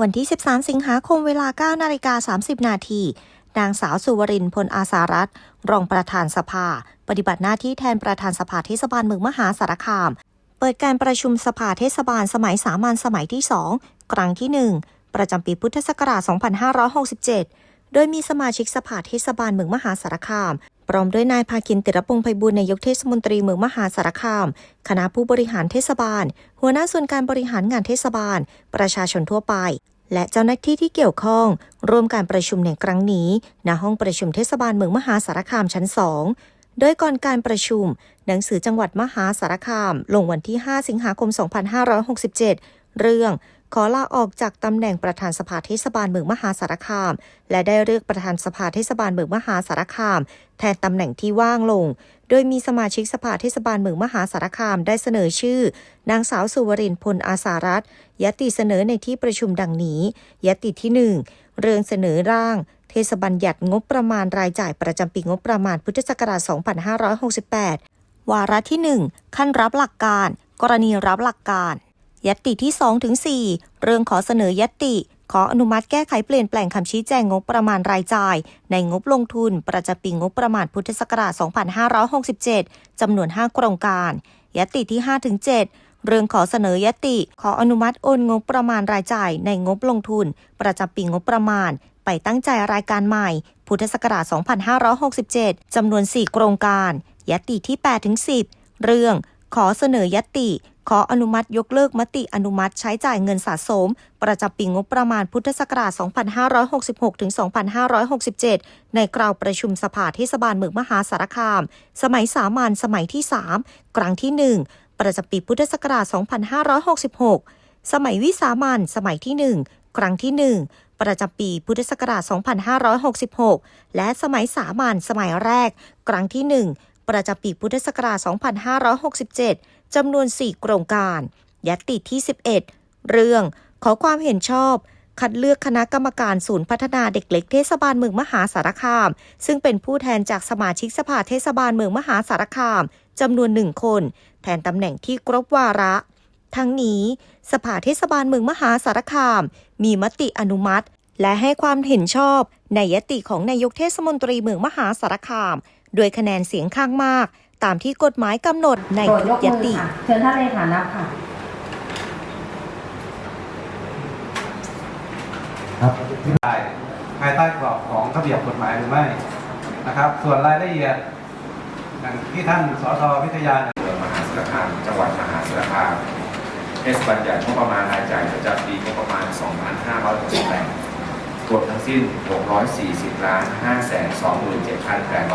วันที่ 13 สิงหาคมเวลา 9 นาฬิกา 30 นาที นางสาวสุวรินพลอาสารัตรองประธานสภา ปฏิบัติหน้าที่แทนประธานสภาเทศบาลเมืองมหาสารคาม เปิดการประชุมสภาเทศบาลสมัยสามัญสมัยที่ 2 ครั้งที่ 1 ประจำปีพุทธศักราช 2567 โดยมีสมาชิกสภาเทศบาลเมืองมหาสารคาม ร้อมด้วยนายภาคินติรพงษ์ไพบูลย์นายกเทศมนตรีเมืองมหาสารคาม คณะผู้บริหารเทศบาล หัวหน้าส่วนการบริหารงานเทศบาล ประชาชนทั่วไป และเจ้าหน้าที่ที่เกี่ยวข้อง ร่วมการประชุมในครั้งนี้ณห้องประชุมเทศบาลเมืองมหาสารคามชั้น2โดยก่อนการประชุม หนังสือจังหวัดมหาสารคาม ลงวันที่ 5 สิงหาคม 2567 เรื่อง ขอลาออกจากตำแหน่งประธานสภาเทศบาลเมืองมหาสารคาม และได้เลือกประธานสภาเทศบาลเมืองมหาสารคาม แทนตำแหน่งที่ว่างลง โดยมีสมาชิกสภาเทศบาลเมืองมหาสารคามได้เสนอชื่อ นางสาวสุวรินพลอาสารัตยติเสนอในที่ประชุมดังนี้ ยติที่ 1 เรื่องเสนอร่างเทศบัญญัติงบประมาณรายจ่ายประจำปีงบประมาณพุทธศักราช 2568 วาระที่ 1 ขั้นรับหลักการ กรณีรับหลักการ ยตติที่2ถึง4เรื่องขอเสนอยตติ ขออนุมัติแก้ไขเปลี่ยนแปลงคำชี้แจงงบประมาณรายจ่าย ในงบลงทุน ประจำปีงบประมาณพุทธศักราช 2567 จำนวน 5 โครงการยตติที่5ถึง7เรื่องขอเสนอยติ ขออนุมัติโอนงบประมาณรายจ่ายในงบลงทุน ประจำปีงบประมาณ ไปตั้งใจรายการใหม่ พุทธศักราช 2567 จำนวน 4 โครงการ ยตติที่8ถึง10 เรื่อง ขอเสนอยติ ขออนุมัติยกเลิกมติอนุมัติใช้จ่ายเงินสะสม ประจำปีงบประมาณพุทธศักราช 2566 ถึง 2567 ในกราวประชุมสภาเทศบาลเมืองมหาสารคาม สมัยสามัญสมัยที่ 3 ครั้งที่ 1 ประจำปีพุทธศักราช 2566 สมัยวิสามัญสมัยที่ 1 ครั้งที่ 1ประจำปีพุทธศักราช 2566 และสมัยสามัญสมัยแรก ครั้งที่ 1 ประจำปีพุทธศักราช 2567 จำนวน 4 โครงการ ยัตติที่ 11 เรื่องขอความเห็นชอบ คัดเลือกคณะกรรมการศูนย์พัฒนาเด็กเล็กเทศบาลเมืองมหาสารคาม ซึ่งเป็นผู้แทนจากสมาชิกสภาเทศบาลเมืองมหาสารคามจำนวนหนึ่งคน แทนตำแหน่งที่ครบวาระ ทั้งนี้ สภาเทศบาลเมืองมหาสารคาม มีมติอนุมัติ และให้ความเห็นชอบในยติของนายกเทศมนตรีเมืองมหาสารคาม โดยคะแนนเสียงข้างมาก ตามที่กฎหมายกำหนดในโปรดทุยกกยมือติค่ะเชิญท่านเลขานับค่ะครับได้ภายใต้กรอบของระเบียบกฎหมายหรือไม่นะครับ ส่วนรายละเอียดอย่างที่ท่านสสวิทยาเมืองมหาสารคามจังหวัดมหาสารคามเทศบัญญัติงบประมาณรายจ่ายประจำปีงบประมาณ 2568 รวมทั้งสิ้น 640ล้าน527,800